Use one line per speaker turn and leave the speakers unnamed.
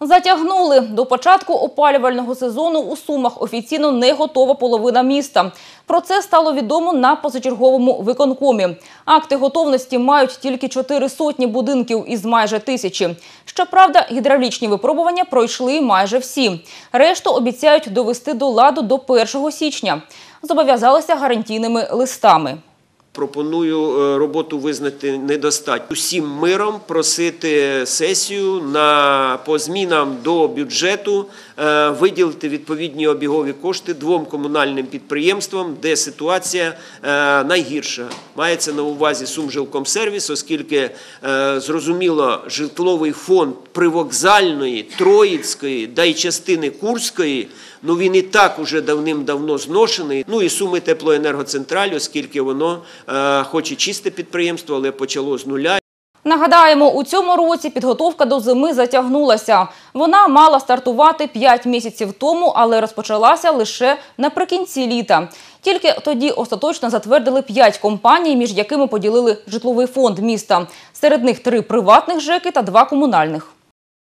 Затягнули. До початку опалювального сезону у Сумах офіційно не готова половина міста. Про це стало відомо на позачерговому виконкомі. Акти готовності мають тільки чотири сотні будинків із майже тисячі. Щоправда, гідравлічні випробування пройшли майже всі. Решту обіцяють довести до ладу до 1 січня. Зобов'язалися гарантійними листами.
Пропоную е, роботу визнати недостатньо. Усім миром просити сесію на по змінам до бюджету е, виділити відповідні обігові кошти двом комунальним підприємствам, де ситуація е, найгірша. Мається на увазі Сумжилкомсервіс, оскільки зрозуміло, житловий фонд привокзальної, Троїцької да й частини Курської. Ну він і так уже давним-давно зношений. Ну і суми теплоенергоцентраль, оскільки воно, хоч і чисте підприємство, але почало з нуля.
Нагадаємо, у цьому році підготовка до зими затягнулася. Вона мала стартувати 5 місяців тому, але розпочалася лише наприкінці літа. Тільки тоді остаточно затвердили 5 компаній, між якими поділили житловий фонд міста. Серед них три приватних ЖЕКи та два комунальних.